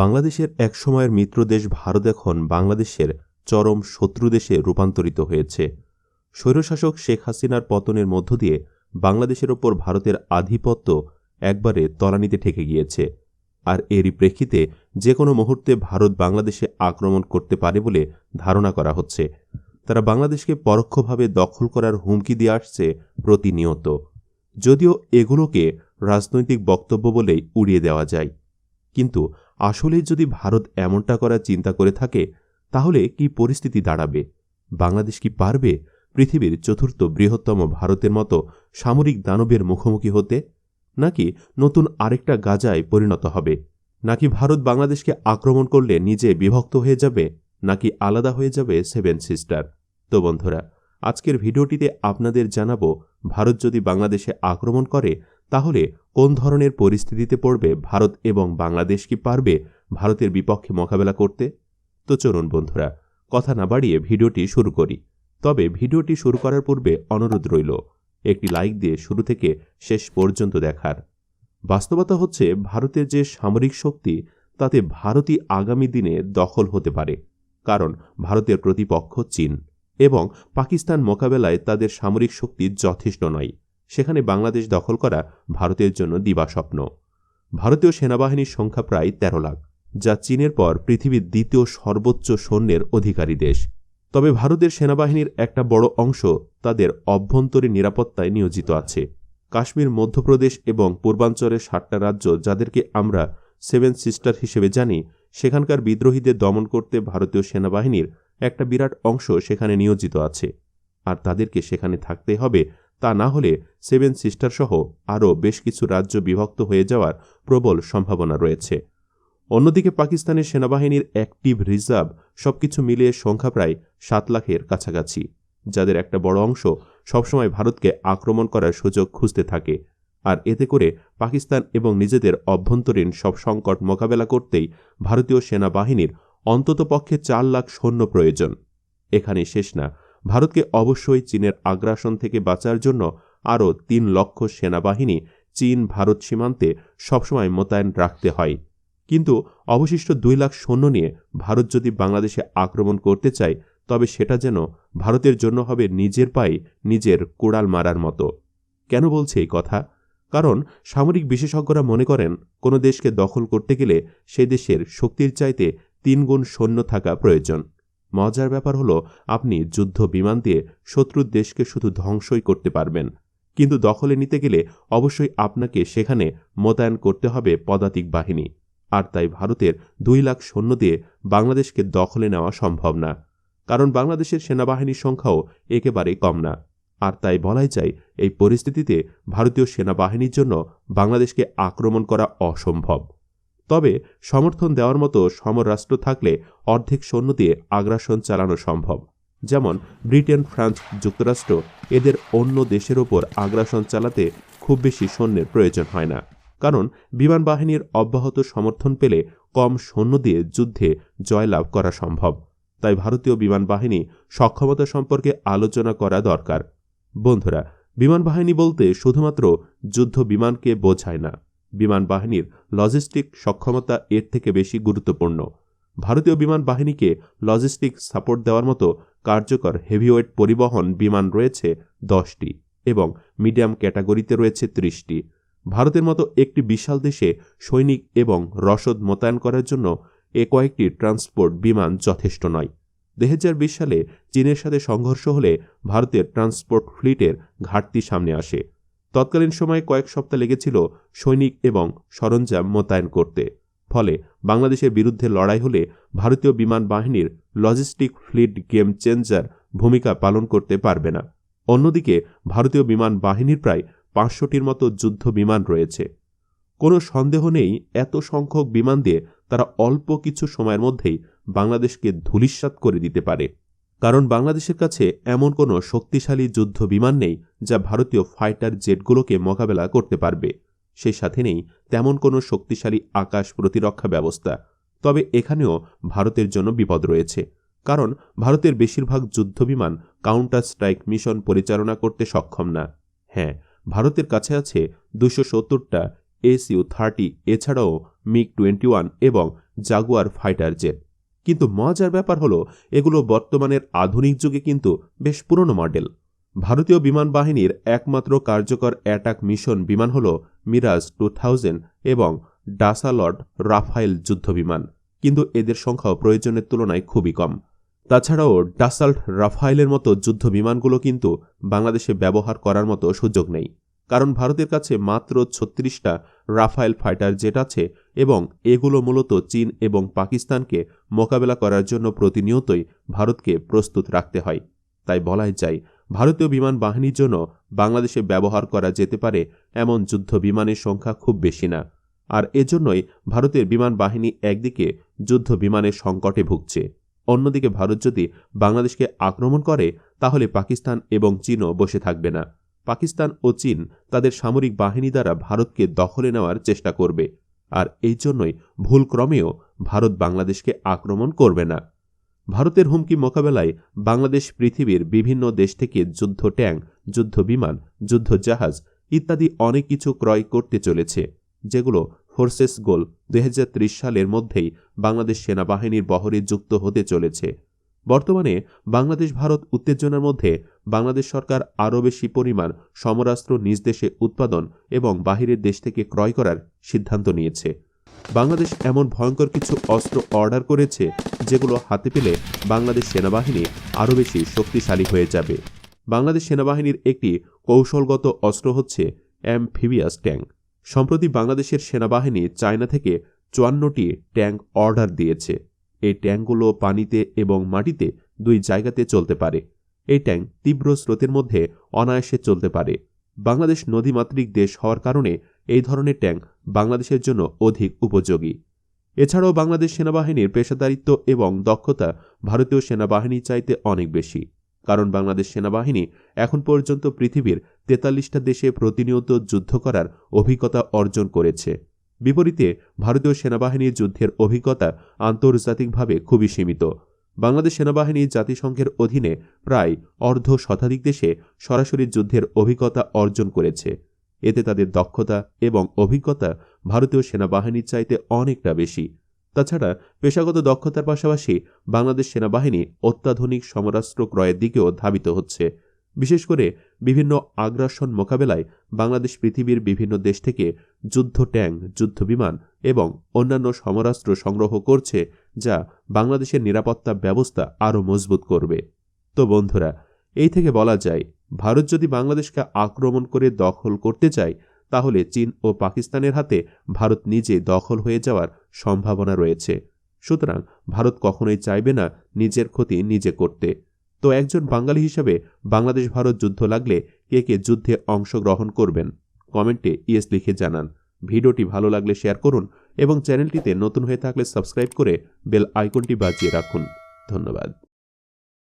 বাংলাদেশের এক সময়ের মিত্রদেশ ভারত এখন বাংলাদেশের চরম শত্রু দেশে রূপান্তরিত হয়েছে। স্বৈরশাসক শেখ হাসিনার পতনের মধ্য দিয়ে বাংলাদেশের ওপর ভারতের আধিপত্য একবারে তলানিতে ঠেকে গিয়েছে। আর এরই প্রেক্ষিতে যে কোনো মুহূর্তে ভারত বাংলাদেশে আক্রমণ করতে পারে বলে ধারণা করা হচ্ছে। তারা বাংলাদেশকে পরোক্ষভাবে দখল করার হুমকি দিয়ে আসছে প্রতিনিয়ত। যদিও এগুলোকে রাজনৈতিক বক্তব্য বলেই উড়িয়ে দেওয়া যায়। কিন্তু আসলেই যদি ভারত এমনটা করার চিন্তা করে থাকে, তাহলে কি পরিস্থিতি দাঁড়াবে? বাংলাদেশ কি পারবে পৃথিবীর চতুর্থ বৃহত্তম ভারতের মতো সামরিক দানবের মুখোমুখি হতে? নাকি নতুন আরেকটা গাজায় পরিণত হবে? নাকি ভারত বাংলাদেশকে আক্রমণ করলে নিজে বিভক্ত হয়ে যাবে? নাকি আলাদা হয়ে যাবে সেভেন সিস্টার? তো বন্ধুরা, আজকের ভিডিওটিতে আপনাদের জানাব, ভারত যদি বাংলাদেশে আক্রমণ করে তাহলে কোন ধরনের পরিস্থিতিতে পড়বে ভারত এবং বাংলাদেশ কি পারবে ভারতের বিপক্ষে মোকাবেলা করতে? তো চলুন বন্ধুরা, কথা না বাড়িয়ে ভিডিওটি শুরু করি। তবে ভিডিওটি শুরু করার পূর্বে অনুরোধ রইল, একটি লাইক দিয়ে শুরু থেকে শেষ পর্যন্ত দেখার। বাস্তবতা হচ্ছে, ভারতের যে সামরিক শক্তি, তাতে ভারতই আগামী দিনে দখল হতে পারে, কারণ ভারতের প্রতিপক্ষ চীন এবং পাকিস্তান মোকাবেলায় তাদের সামরিক শক্তি যথেষ্ট নয়। সেখানে বাংলাদেশ দখল করা ভারতের জন্য দিবাস্বপ্ন ভারতীয় সেনাবাহিনীর সংখ্যা প্রায় তেরো লাখ, যা চীনের পর পৃথিবীর দ্বিতীয় সর্বোচ্চ সৈন্যের অধিকারী দেশ। তবে ভারতের সেনাবাহিনীর একটা বড় অংশ তাদের অভ্যন্তরীণ নিরাপত্তায় নিয়োজিত আছে। কাশ্মীর, মধ্যপ্রদেশ এবং পূর্বাঞ্চলের সাতটা রাজ্য যাদেরকে আমরা সেভেন সিস্টার হিসেবে জানি, সেখানকার বিদ্রোহীদের দমন করতে ভারতীয় সেনাবাহিনীর একটা বিরাট অংশ সেখানে নিয়োজিত আছে। আর তাদেরকে সেখানে থাকতে হবে তা না হলে সেভেন সিস্টার সহ আরও বেশ কিছু রাজ্য বিভক্ত হয়ে যাওয়ার প্রবল সম্ভাবনা রয়েছে। অন্যদিকে পাকিস্তানের সেনাবাহিনীর অ্যাক্টিভ রিজার্ভ সবকিছু মিলিয়ে সংখ্যা প্রায় সাত লাখের কাছাকাছি, যাদের একটা বড় অংশ সবসময় ভারতকে আক্রমণ করার সুযোগ খুঁজতে থাকে। আর এতে করে পাকিস্তান এবং নিজেদের অভ্যন্তরীণ সব সংকট মোকাবেলা করতেই ভারতীয় সেনাবাহিনীর অন্ততপক্ষে চার লাখ সৈন্য প্রয়োজন। এখানে শেষ না। ভারতকে অবশ্যই চীনের আগ্রাসন থেকে বাঁচার জন্য আরও তিন লক্ষ সেনাবাহিনী চীন ভারত সীমান্তে সবসময় মোতায়েন রাখতে হয়। কিন্তু অবশিষ্ট দুই লাখ সৈন্য নিয়ে ভারত যদি বাংলাদেশে আক্রমণ করতে চায়, তবে সেটা যেন ভারতের জন্য হবে নিজের পায়ে নিজের কোড়াল মারার মতো। কেন বলছে এই কথা? কারণ সামরিক বিশেষজ্ঞরা মনে করেন, কোনো দেশকে দখল করতে গেলে সেই দেশের শক্তির চাইতে তিনগুণ সৈন্য থাকা প্রয়োজন। মজার ব্যাপার হলো, আপনি যুদ্ধ বিমান দিয়ে শত্রুর দেশকে শুধু ধ্বংসই করতে পারবেন। কিন্তু দখলে নিতে গেলে অবশ্যই আপনাকে সেখানে মোতায়েন করতে হবে পদাতিক বাহিনী। আর তাই ভারতের দুই লাখ সৈন্য দিয়ে বাংলাদেশকে দখলে নেওয়া সম্ভব না। কারণ বাংলাদেশের সেনাবাহিনীর সংখ্যাও একেবারেই কম না। আর তাই বলাই যায়, এই পরিস্থিতিতে ভারতীয় সেনাবাহিনীর জন্য বাংলাদেশকে আক্রমণ করা অসম্ভব। তবে সমর্থন দেওয়ার মতো সমরাষ্ট্র থাকলে অর্ধেক সৈন্য দিয়ে আগ্রাসন চালানো সম্ভব। যেমন ব্রিটেন, ফ্রান্স যুক্তরাষ্ট্র এদের অন্য দেশের ওপর আগ্রাসন চালাতে খুব বেশি সৈন্যের প্রয়োজন হয় না। কারণ বিমান বাহিনীর অব্যাহত সমর্থন পেলে কম সৈন্য দিয়ে যুদ্ধে জয়লাভ করা সম্ভব। তাই ভারতীয় বিমান বাহিনী সক্ষমতা সম্পর্কে আলোচনা করা দরকার। বন্ধুরা, বিমান বাহিনী বলতে শুধুমাত্র যুদ্ধ বিমানকে বোঝায় না। বিমান বাহিনীর লজিস্টিক সক্ষমতা এর থেকে বেশি গুরুত্বপূর্ণ। ভারতীয় বিমান বাহিনীকে লজিস্টিক সাপোর্ট দেওয়ার মতো কার্যকর হেভিওয়েট পরিবহন বিমান রয়েছে দশটি এবং মিডিয়াম ক্যাটাগরিতে রয়েছে ত্রিশটি। ভারতের মতো একটি বিশাল দেশে সৈনিক এবং রসদ মোতায়েন করার জন্য এ কয়েকটি ট্রান্সপোর্ট বিমান যথেষ্ট নয়। দু সালে চীনের সাথে সংঘর্ষ হলে ভারতের ট্রান্সপোর্ট ফ্লিটের ঘাটতি সামনে আসে। তৎকালীন সময়ে কয়েক সপ্তাহ লেগেছিল সৈনিক এবং সরঞ্জাম মোতায়েন করতে। ফলে বাংলাদেশের বিরুদ্ধে লড়াই হলে ভারতীয় বিমান বাহিনীর লজিস্টিক ফ্লিট গেম চেঞ্জার ভূমিকা পালন করতে পারবে না। অন্যদিকে ভারতীয় বিমান বাহিনীর প্রায় পাঁচশোটির মতো যুদ্ধ বিমান রয়েছে। কোনো সন্দেহ নেই, এত সংখ্যক বিমান দিয়ে তারা অল্প কিছু সময়ের মধ্যেই বাংলাদেশকে ধূলিস্বাত করে দিতে পারে। কারণ বাংলাদেশের কাছে এমন কোনো শক্তিশালী যুদ্ধ বিমান নেই যা ভারতীয় ফাইটার জেটগুলোকে মোকাবেলা করতে পারবে। সেই সাথে নেই তেমন কোনো শক্তিশালী আকাশ প্রতিরক্ষা ব্যবস্থা। তবে এখানেও ভারতের জন্য বিপদ রয়েছে। কারণ ভারতের বেশিরভাগ যুদ্ধবিমান কাউন্টার স্ট্রাইক মিশন পরিচালনা করতে সক্ষম না। হ্যাঁ ভারতের কাছে আছে দুশো সত্তরটা এস ইউ থার্টি, এছাড়াও মিগ টোয়েন্টি ওয়ান এবং জাগুয়ার ফাইটার জেট। কিন্তু মজার ব্যাপার হলো, এগুলো বর্তমানের আধুনিক যুগে কিন্তু বেশ পুরনো মডেল। ভারতীয় বিমান বাহিনীর একমাত্র কার্যকর অ্যাটাক মিশন বিমান হল মিরাজ টু থাউজেন্ড এবং ডাসালট রাফাইল যুদ্ধবিমান কিন্তু এদের সংখ্যাও প্রয়োজনের তুলনায় খুবই কম। তাছাড়াও ডাসাল্ট রাফাইলের মতো যুদ্ধ বিমানগুলো কিন্তু বাংলাদেশে ব্যবহার করার মতো সুযোগ নেই। কারণ ভারতের কাছে মাত্র ছত্রিশটা রাফাইল ফাইটার জেট আছে এবং এগুলো মূলত চীন এবং পাকিস্তানকে মোকাবেলা করার জন্য প্রতিনিয়তই ভারতকে প্রস্তুত রাখতে হয়। তাই বলাই যায়, ভারতীয় বিমান বাহিনীর জন্য বাংলাদেশে ব্যবহার করা যেতে পারে এমন যুদ্ধ বিমানের সংখ্যা খুব বেশি না। আর এজন্যই ভারতের বিমান বাহিনী একদিকে যুদ্ধ বিমানের সংকটে ভুগছে। অন্যদিকে ভারত যদি বাংলাদেশকে আক্রমণ করে, তাহলে পাকিস্তান এবং চীনও বসে থাকবে না। পাকিস্তান ও চীন তাদের সামরিক বাহিনী দ্বারা ভারতকে দখলে নেওয়ার চেষ্টা করবে, আর এই জন্যই ভুলক্রমেও ভারত বাংলাদেশকে আক্রমণ করবে না। ভারতের হুমকি মোকাবেলায় বাংলাদেশ পৃথিবীর বিভিন্ন দেশ থেকে যুদ্ধ ট্যাঙ্ক, যুদ্ধ বিমান, যুদ্ধ জাহাজ ইত্যাদি অনেক কিছু ক্রয় করতে চলেছে, যেগুলো ফোর্সেস গোল দুই হাজার ত্রিশ সালের মধ্যেই বাংলাদেশ সেনাবাহিনীর বহরে যুক্ত হতে চলেছে। বর্তমানে বাংলাদেশ, ভারত উত্তেজনার মধ্যে। বাংলাদেশ সরকার আরও বেশি পরিমাণ সমরাস্ত্র নিজ দেশে উৎপাদন এবং বাহিরের দেশ থেকে ক্রয় করার সিদ্ধান্ত নিয়েছে। বাংলাদেশ এমন ভয়ঙ্কর কিছু অস্ত্র অর্ডার করেছে, যেগুলো হাতে পেলে বাংলাদেশ সেনাবাহিনী আরও বেশি শক্তিশালী হয়ে যাবে। বাংলাদেশ সেনাবাহিনীর একটি কৌশলগত অস্ত্র হচ্ছে অ্যামফিবিয়াস ট্যাঙ্ক। সম্প্রতি বাংলাদেশের সেনাবাহিনী চায়না থেকে চুয়ান্নটি ট্যাঙ্ক অর্ডার দিয়েছে। এই ট্যাঙ্কগুলো পানিতে এবং মাটিতে দুই জায়গাতে চলতে পারে। এই ট্যাঙ্ক তীব্র স্রোতের মধ্যে অনায়াসে চলতে পারে। বাংলাদেশ নদীমাতৃক দেশ হওয়ার কারণে এই ধরনের ট্যাঙ্ক বাংলাদেশের জন্য অধিক উপযোগী। এছাড়াও বাংলাদেশ সেনাবাহিনীর পেশাদারিত্ব এবং দক্ষতা ভারতীয় সেনাবাহিনী চাইতে অনেক বেশি, কারণ বাংলাদেশ সেনাবাহিনী এখন পর্যন্ত পৃথিবীর তেতাল্লিশটা দেশে প্রতিনিয়ত যুদ্ধ করার অভিজ্ঞতা অর্জন করেছে। বিপরীতে ভারতীয় সেনাবাহিনীর যুদ্ধের অভিজ্ঞতা আন্তর্জাতিকভাবে খুবই সীমিত। বাংলাদেশ সেনাবাহিনী জাতিসংঘের অধীনে প্রায় অর্ধ শতাধিক দেশে সরাসরি যুদ্ধের অভিজ্ঞতা অর্জন করেছে। এতে তাদের দক্ষতা এবং অভিজ্ঞতা ভারতীয় সেনাবাহিনীর চাইতে অনেকটা বেশি। তাছাড়া পেশাগত দক্ষতার পাশাপাশি বাংলাদেশ সেনাবাহিনী অত্যাধুনিক সমরাস্ত্র ক্রয়ের দিকেও ধাবিত হচ্ছে। বিশেষ করে বিভিন্ন আগ্রাসন মোকাবেলায় বাংলাদেশ পৃথিবীর বিভিন্ন দেশ থেকে যুদ্ধ ট্যাঙ্ক, যুদ্ধ বিমান এবং অন্যান্য সমরাস্ত্র সংগ্রহ করছে, যা বাংলাদেশের নিরাপত্তা ব্যবস্থা আরও মজবুত করবে। তো বন্ধুরা, এই থেকে বলা যায়, ভারত যদি বাংলাদেশকে আক্রমণ করে দখল করতে চায়, তাহলে চীন ও পাকিস্তানের হাতে ভারত নিজে দখল হয়ে যাওয়ার সম্ভাবনা রয়েছে। সুতরাং ভারত কখনোই চাইবে না নিজের ক্ষতি নিজে করতে। তো একজন বাঙালি হিসেবে বাংলাদেশ ভারত যুদ্ধ লাগলে কে কে যুদ্ধে অংশগ্রহণ করবেন, কমেন্টে ইয়েস লিখে জানান। ভিডিওটি ভালো লাগলে শেয়ার করুন এবং চ্যানেলটিতে নতুন হয়ে থাকলে সাবস্ক্রাইব করে বেল আইকনটি বাজিয়ে রাখুন। ধন্যবাদ।